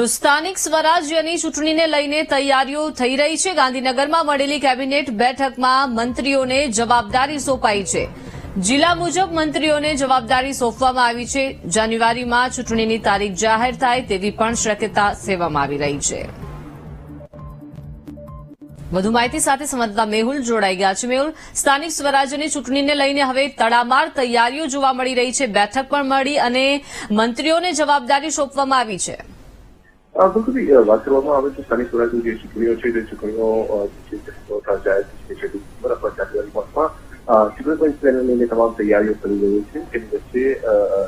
તો સ્થાનિક સ્વરાજ્યની ચૂંટણીને લઈને તૈયારીઓ થઈ રહી છે. ગાંધીનગરમાં મળેલી કેબિનેટ બેઠકમાં મંત્રીઓને જવાબદારી સોંપાઈ છે. જિલ્લા મુજબ મંત્રીઓને જવાબદારી સોંપવામાં આવી છે. જાન્યુઆરીમાં ચૂંટણીની તારીખ જાહેર થાય તેવી પણ શક્યતા સેવામાં આવી રહી છે. વધુ માહિતી સાથે સંવાદદાતા મેહુલ જોડાઈ ગયા છે. મેહુલ, સ્થાનિક સ્વરાજ્યની ચૂંટણીને લઈને હવે તડામાર તૈયારીઓ જોવા મળી રહી છે. બેઠક પણ મળી અને મંત્રીઓને જવાબદારી સોંપવામાં આવી છે. બિલકુલ વાત કરવામાં આવે તો સ્થાનિક સ્વરાજની જે ચૂંટણીઓ છે તે ચૂંટણીઓ જે જાહેર થઈ તમામ તૈયારીઓ કરી રહી છે. તેની વચ્ચે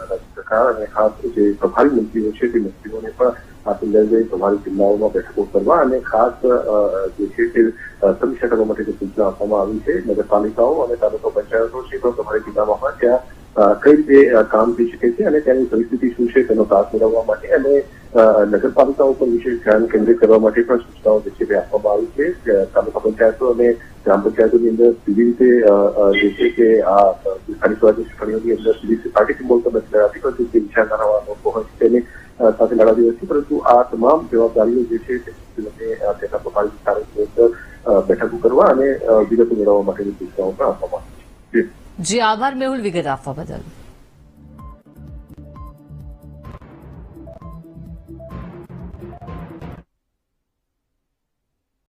રાજ્ય સરકાર અને ખાસ જે પ્રભારી મંત્રીઓ છે, તે મંત્રીઓને પણ આ સંદર્ભે પ્રભારી જિલ્લાઓમાં બેઠકો કરવા અને ખાસ જે છે, તે સમીક્ષા માટેની સૂચના આપવામાં આવી છે. નગરપાલિકાઓ અને તાલુકા પંચાયતો છે, પણ પ્રભારી જિલ્લામાં ત્યાં કઈ રીતે કામ થઈ શકે છે અને તેની પરિસ્થિતિ શું છે તેનો તાસ મેળવવા માટે અને નગરપાલિકા ઉપર વિશેષ ધ્યાન કેન્દ્રિત કરવા માટે પણ સૂચનાઓ જે છે આપવામાં આવી છે તાલુકા પંચાયતો અને ગ્રામ પંચાયતોની અંદર સીધી રીતે જે છે કે આ સ્થાનિક સ્વરાજ્ય ચૂંટણીઓની અંદર સીધી રીતે પાર્ટી સિમ્બોલ તો નથી લડાતી પરંતુ જે ઈચ્છા ધરાવવા લોકો હોય છે તેને સાથે લડાવી હતી પરંતુ આ તમામ જવાબદારીઓ જે છે તે તેના પ્રભારી વિસ્તારોની અંદર બેઠકો કરવા અને વિગતો મેળવવા માટેની સૂચનાઓ પણ આપવામાં આવી છે. જે આભાર મેહુલ વિગત આપવા બદલ